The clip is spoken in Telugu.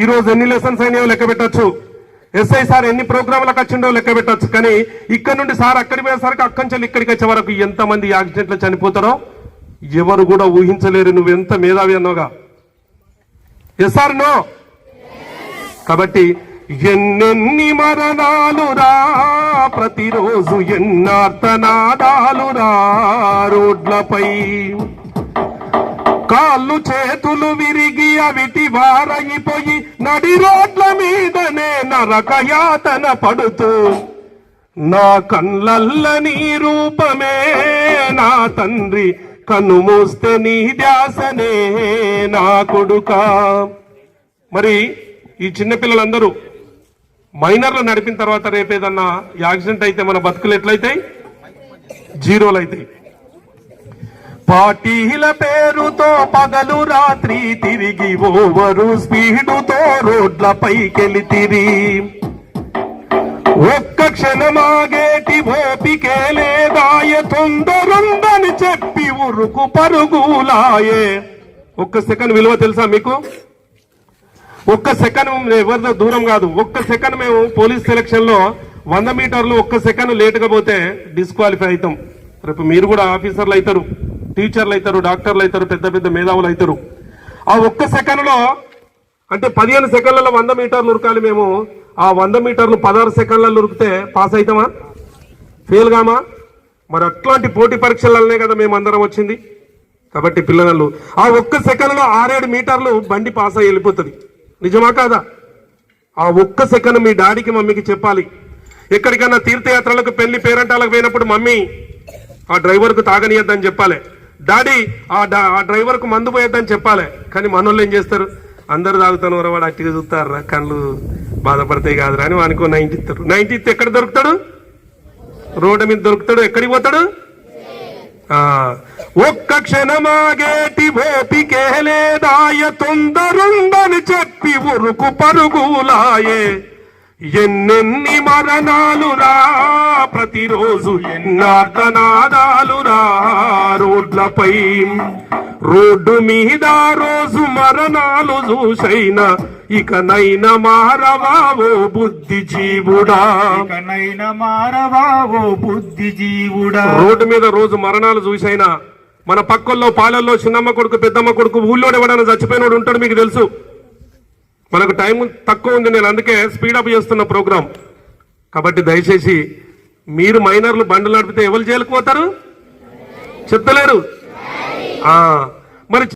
ఈ రోజు ఎన్ని లెసన్స్ అయినాయో లెక్క పెట్టచ్చు. ఎస్ఐ సార్ ఎన్ని ప్రోగ్రాంలకు వచ్చిండో లెక్క పెట్టచ్చు. కానీ ఇక్కడ నుండి సార్ అక్కడికి పోయేసరికి అక్కడి నుంచి ఇక్కడికి వచ్చే వరకు ఎంతమంది యాక్సిడెంట్లు చనిపోతారో ఎవరు కూడా ఊహించలేరు. నువ్వు ఎంత మేధావి అన్నావుగా? ఎస్ సార్ నో కాబట్టి ఎన్నెన్ని మరణాలురా ప్రతిరోజు ఎన్నార్తనాదాలురా రోడ్లపై. కాళ్ళు చేతులు విరిగి అవిటి వారగిపోయి నడి రోడ్ల మీదనే నరకయాతన పడుతూ నా కళ్ళల్ల నీ రూపమే నా తండ్రి కనుమూస్తే నీ ధ్యాసనే నా కొడుక. మరి ఈ చిన్నపిల్లలందరూ మైనర్లు నడిపిన తర్వాత రేపేదన్నా యాక్సిడెంట్ అయితే మన బతుకులు ఎట్లయితాయి? జీరోలు అవుతాయి పార్టీల పేరుతో పగలు రాత్రి తిరిగి ఓవరు స్పీడుతో రోడ్లపైకెళితిరి ఒక్క క్షణమాగేటి ఓపికే లేదాయ తొందరుందని చెప్పి ఉరుకు పరుగులాయే. ఒక్క సెకండ్ విలువ తెలుసా మీకు? ఒక్క సెకండ్ ఎవరిదో దూరం కాదు. ఒక్క సెకండ్ మేము పోలీస్ సెలక్షన్లో వంద మీటర్లు ఒక్క సెకండ్ లేటుగా పోతే డిస్క్వాలిఫై అవుతాం. రేపు మీరు కూడా ఆఫీసర్లు అవుతారు. టీచర్లు అవుతారు డాక్టర్లు అవుతారు పెద్ద పెద్ద మేధావులు అవుతారు ఆ ఒక్క సెకండ్లో అంటే పదిహేను సెకండ్లలో వంద మీటర్లు ఉరకాలి మేము. ఆ వంద మీటర్లు పదహారు సెకండ్లలో ఉరికితే పాస్ అవుతామా ఫెయిల్ కామా? మరి అట్లాంటి పోటీ పరీక్షలనే కదా మేము అందరం వచ్చింది. కాబట్టి పిల్లలు ఆ ఒక్క సెకండ్లో ఆరేడు మీటర్లు బండి పాస్ అయ్యి వెళ్ళిపోతుంది. నిజమా కాదా? ఆ ఒక్క సెకండ్ మీ డాడీకి మమ్మీకి చెప్పాలి. ఎక్కడికైనా తీర్థయాత్రలకు పెళ్ళి పేరంటాలకు పోయినప్పుడు మమ్మీ ఆ డ్రైవర్కు తాగనీయద్దని చెప్పాలి. డాడీ ఆ ఆ డ్రైవర్కు మందు పోయొద్దని చెప్పాలి. కానీ మనోళ్ళు ఏం చేస్తారు? అందరు తాగుతాను వాడు అట్టిగా చూస్తారు? కళ్ళు బాధపడతాయి కాదురా అని వానికో నైన్టీ ఇస్తారు. నైన్టీ ఇస్తే ఎక్కడ దొరుకుతాడు? రోడ్డు మీద దొరుకుతాడు? ఎక్కడికి పోతాడు? ఆ ఒక్క క్షణమాగేటి ఓపికే లేదాయ తొందరుందని చెప్పి ఉరుకు పరుగులాయే. ఎన్నెన్ని మరణాలు రా ప్రతిరోజు ఎన్నార్తనాదాలు రా రోడ్లపై రోడ్డు మీద రోజు మరణాలు చూసైనా ఇకనైన మారవా ఓ బుద్ధి జీవుడా ఇకనైనా మారవా ఓ బుద్ధి జీవుడా రోడ్డు మీద రోజు మరణాలు చూసైనా మన పక్కల్లో పాలల్లో చిన్నమ్మ కొడుకు పెద్దమ్మ కొడుకు ఊళ్ళో ఎవడైనా చచ్చిపోయినోడు ఉంటాడు మీకు తెలుసు. మనకు టైం తక్కువ ఉంది నేను అందుకే స్పీడప్ చేస్తున్న ప్రోగ్రాం. కాబట్టి దయచేసి మీరు మైనర్లు బండ్లు నడిపితే ఎవరు జైలుకు పోతారు? చెప్తలేరు. మరి